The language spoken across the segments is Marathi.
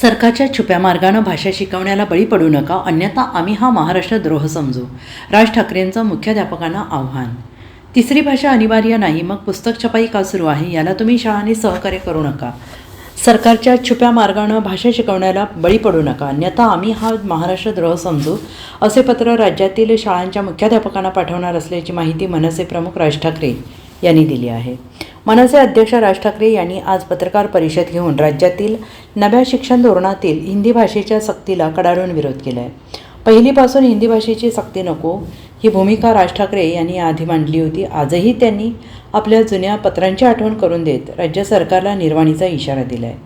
सरकारच्या छुप्या मार्गानं भाषा शिकवण्याला बळी पडू नका अन्यथा आम्ही हा महाराष्ट्र द्रोह समजू राज ठाकरेंचं मुख्याध्यापकांना आव्हान. तिसरी भाषा अनिवार्य नाही मग पुस्तक छपाई का सुरू आहे? याला तुम्ही शाळांनी सहकार्य करू नका. सरकारच्या छुप्या मार्गानं भाषा शिकवण्याला बळी पडू नका अन्यथा आम्ही हा महाराष्ट्र द्रोह समजू असे पत्र राज्यातील शाळांच्या मुख्याध्यापकांना पाठवणार असल्याची माहिती मनसे प्रमुख राज ठाकरे यांनी दिली आहे. मनसे अध्यक्ष राज ठाकरे यांनी आज पत्रकार परिषद घेऊन राज्यातील नव्या शिक्षण धोरणातील हिंदी भाषेच्या सक्तीला कडाडून विरोध केला आहे पहिलीपासून हिंदी भाषेची सक्ती नको ही भूमिका राज ठाकरे यांनी आधी मांडली होती. आजही त्यांनी आपल्या जुन्या पत्रांची आठवण करून देत राज्य सरकारला निर्वाणीचा इशारा दिला आहे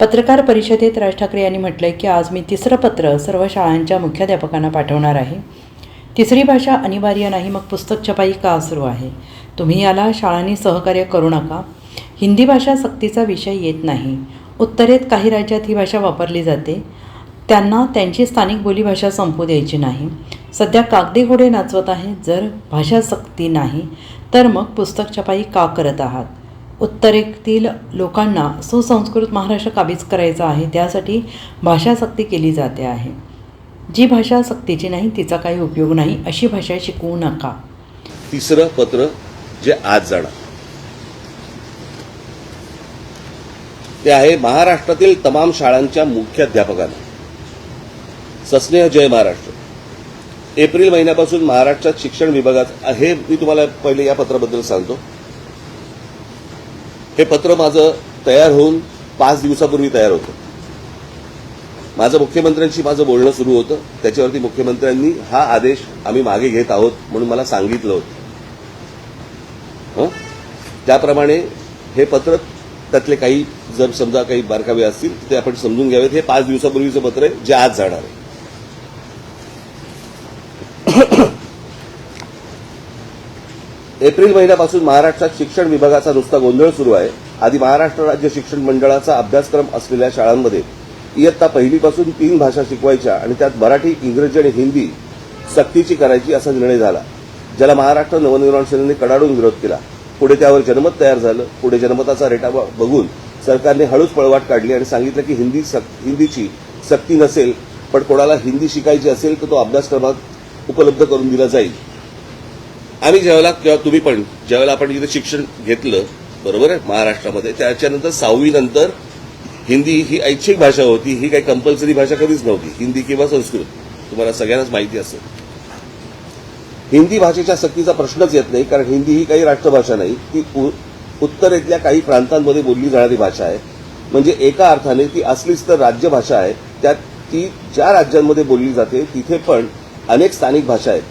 पत्रकार परिषदेत राज ठाकरे यांनी म्हटलं की आज मी तिसरं पत्र सर्व शाळांच्या मुख्याध्यापकांना पाठवणार आहे. तिसरी भाषा अनिवार्य नाही मग पुस्तक छपाई का सुरू आहे? तुम्ही याला शाळांनी सहकार्य करू नका. हिंदी भाषा सक्तीचा विषय येत नाही. उत्तरेत काही राज्यात ही भाषा वापरली जाते. त्यांना त्यांची स्थानिक बोलीभाषा संपू द्यायची नाही. सध्या कागदी घोडे नाचवत आहे. जर भाषा सक्ती नाही तर मग पुस्तक छपाई का करत आहात? उत्तरेतील लोकांना सुसंस्कृत महाराष्ट्र काबीज करायचा आहे. त्यासाठी भाषा सक्ती केली जाते आहे. जी भाषा सक्तीची नाही तिचा काही उपयोग नाही अशी भाषा शिकवू नका. तिसरं पत्र जे आज जाणार. ते आहे महाराष्ट्रातील तमाम शाळांच्या मुख्याध्यापकांना सस्नेह जय महाराष्ट्र. एप्रिल महिन्यापासून महाराष्ट्रात शिक्षण विभागात हे मी तुम्हाला पहिले या पत्राबद्दल सांगतो. हे पत्र माझं तयार होऊन पाच दिवसापूर्वी तयार होतं. माझं मुख्यमंत्र्यांशी माझं बोलणं सुरू होतं. त्याच्यावरती मुख्यमंत्र्यांनी हा आदेश आम्ही मागे घेत आहोत म्हणून मला सांगितलं होतं. हो? त्याप्रमाणे हे पत्र त्यातले काही जर समजा काही बारकावे असतील ते आपण समजून घ्यावेत. हे पाच दिवसापूर्वीचं पत्र आहे जे आज जाणार आहे. एप्रिल महिन्यापासून महाराष्ट्रात शिक्षण विभागाचा नुसता गोंधळ सुरू आहे. आधी महाराष्ट्र राज्य शिक्षण मंडळाचा अभ्यासक्रम असलेल्या शाळांमध्ये इयत्ता पहिलीपासून तीन भाषा शिकवायच्या आणि त्यात मराठी इंग्रजी आणि हिंदी सक्तीची करायची असा निर्णय झाला. ज्याला महाराष्ट्र नवनिर्माण सेनेने कडाडून विरोध केला. पुढे त्यावर जनमत तयार झालं. पुढे जनमताचा रेटा बघून सरकारने हळूच पळवाट काढली आणि सांगितलं की हिंदी सक- हिंदीची सक्ती नसेल पण कोणाला हिंदी शिकायची असेल तर तो अभ्यासक्रमात उपलब्ध करून दिला जाईल. आम्ही ज्यावेळेला किंवा तुम्ही पण ज्यावेळेला आपण जिथे शिक्षण घेतलं बरोबर आहे महाराष्ट्रामध्ये त्याच्यानंतर सहावीनंतर हिंदी ही ऐच्छिक भाषा होती ही काही कंपल्सरी भाषा कधीच नव्हती. हिंदी किंवा संस्कृत. तुम्हाला सगळ्यांनाच माहिती असेल. हिंदी भाषेच्या सक्तीचा प्रश्नच येत नाही कारण हिंदी ही काही राष्ट्रभाषा नाही. ती उत्तरेतल्या काही प्रांतांमध्ये बोलली जाणारी भाषा आहे. म्हणजे एका अर्थाने ती असलीच तर राज्यभाषा आहे. त्यात ती ज्या राज्यांमध्ये बोलली जाते तिथे पण अनेक स्थानिक भाषा आहेत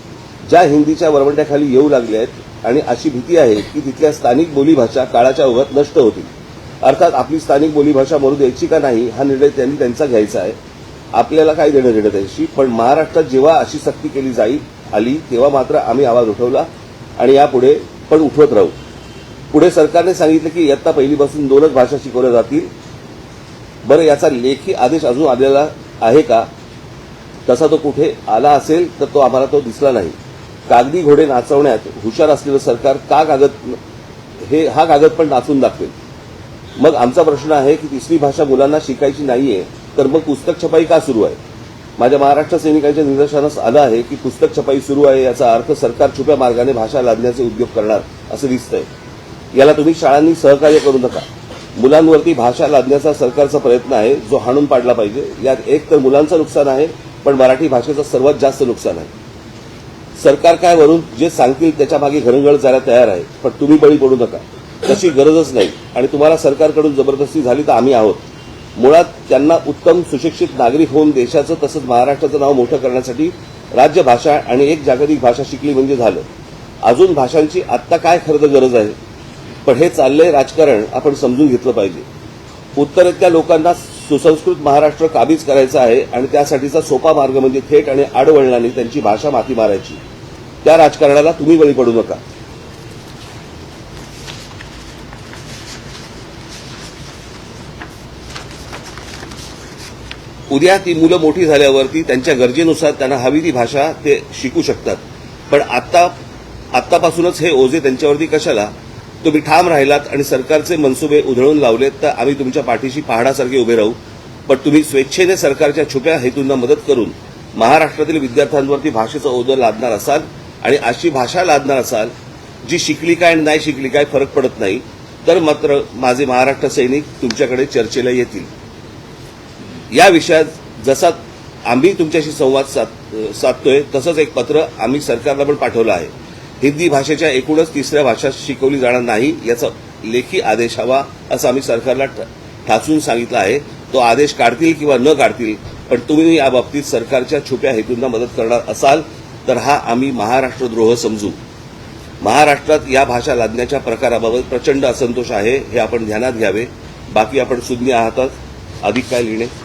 ज्या हिंदीच्या वरवंट्याखाली येऊ लागल्या आहेत आणि अशी भीती आहे की तिथल्या स्थानिक बोलीभाषा काळाच्या ओघात नष्ट होतील. अर्थात आपली स्थानिक बोलीभाषा मरू द्यायची का नाही हा निर्णय त्यांनी त्यांचा घ्यायचा आहे. आपल्याला काय देणं देणं त्याच्याशी पण महाराष्ट्रात जेव्हा अशी सक्ती केली जाईल आली तेव्हा मात्र आम्ही आवाज उठवला आणि यापुढे पण उठवत राहू. पुढे सरकारने सांगितलं की इयत्ता पहिलीपासून दोनच भाषा शिकवल्या जातील. बरं याचा लेखी आदेश अजून आलेला आहे का? तसा तो कुठे आला असेल तर तो आम्हाला तो दिसला नाही. कागदी घोडे नाचवण्यात हुशार असलेलं सरकार का कागद हे हा कागद पण नाचून दाखवेल. मग आमचा प्रश्न आहे की तिसरी भाषा मुलांना शिकायची नाहीये तर मग पुस्तक छपाई का सुरू आहे? माझ्या महाराष्ट्र सैनिकांच्या निदर्शनास आलं आहे की पुस्तक छपाई सुरू आहे याचा अर्थ सरकार छुप्या मार्गाने भाषा लादण्याचे उद्योग करणार असं दिसतंय. याला तुम्ही शाळांनी सहकार्य करू नका. मुलांवरती भाषा लादण्याचा सरकारचा प्रयत्न आहे जो हाणून पाडला पाहिजे. यात एक तर मुलांचं नुकसान आहे पण मराठी भाषेचं सर्वात जास्त नुकसान आहे. सरकार काय वरून जे सांगतील त्याच्यामागे घरंगळ जायला तयार आहे पण तुम्ही बळी पडू नका. तशी गरजच नाही. आणि तुम्हाला सरकारकडून जबरदस्ती झाली तर आम्ही आहोत. मुळात त्यांना उत्तम सुशिक्षित नागरिक होऊन देशाचं तसंच महाराष्ट्राचं नाव मोठं करण्यासाठी राज्यभाषा आणि एक जागतिक भाषा शिकली म्हणजे झालं. अजून भाषांची आत्ता काय खरं तर गरज आहे? पण हे चाललंय राजकारण आपण समजून घेतलं पाहिजे. उत्तरेतल्या लोकांना सुसंस्कृत महाराष्ट्र काबीज करायचा आहे आणि त्यासाठीचा सोपा मार्ग म्हणजे थेट आणि आडवळणाने त्यांची भाषा माती मारायची. त्या राजकारणाला तुम्ही बळी पडू नका. उद्या ती मुलं मोठी झाल्यावरती त्यांच्या गरजेनुसार त्यांना हवी ती भाषा ते शिकू शकतात. पण आत्ता आत्तापासूनच हे ओझे त्यांच्यावरती कशाला? तुम्ही ठाम राहिलात आणि सरकारचे मनसुबे उधळून लावलेत तर आम्ही तुमच्या पाठीशी पहाडासारखे उभे राहू. पण तुम्ही स्वेच्छेने सरकारच्या छुप्या हेतूंना मदत करून महाराष्ट्रातील विद्यार्थ्यांवरती भाषेचं ओझं लादणार असाल आणि अशी भाषा लादणार असाल जी शिकली काय आणि नाही शिकली काय फरक पडत नाही तर मात्र माझे महाराष्ट्र सैनिक तुमच्याकडे चर्चेला येतील. या विषयात जसा आम्ही तुमच्याशी संवाद साध साधतोय तसंच एक पत्र आम्ही सरकारला पण पाठवलं आहे. हिंदी भाषेच्या एकूणच तिसऱ्या भाषा शिकवली जाणार नाही याचा लेखी आदेश हवा असं आम्ही सरकारला ठ- ठासून सांगितलं आहे. तो आदेश काढतील किंवा न काढतील पण तुम्ही या बाबतीत सरकारच्या छुप्या हेतूंना मदत करणार असाल तर हा आम्ही महाराष्ट्रद्रोह समजू. महाराष्ट्रात या भाषा लादण्याच्या प्रकाराबाबत प्रचंड असंतोष आहे हे आपण ध्यानात घ्यावे. बाकी आपण सुज्ञ आहात. अधिक काय लिहिणे?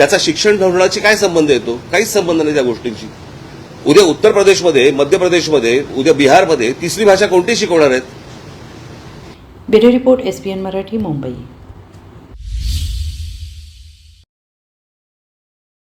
त्याचा शिक्षण धोरणाशी काय संबंध येतो काहीच संबंध नाही त्या गोष्टींशी. उद्या उत्तर प्रदेशमध्ये मध्य प्रदेशमध्ये उद्या बिहारमध्ये तिसरी भाषा कोणती शिकवणार आहेत? Bureau report SPN Marathi Mumbai.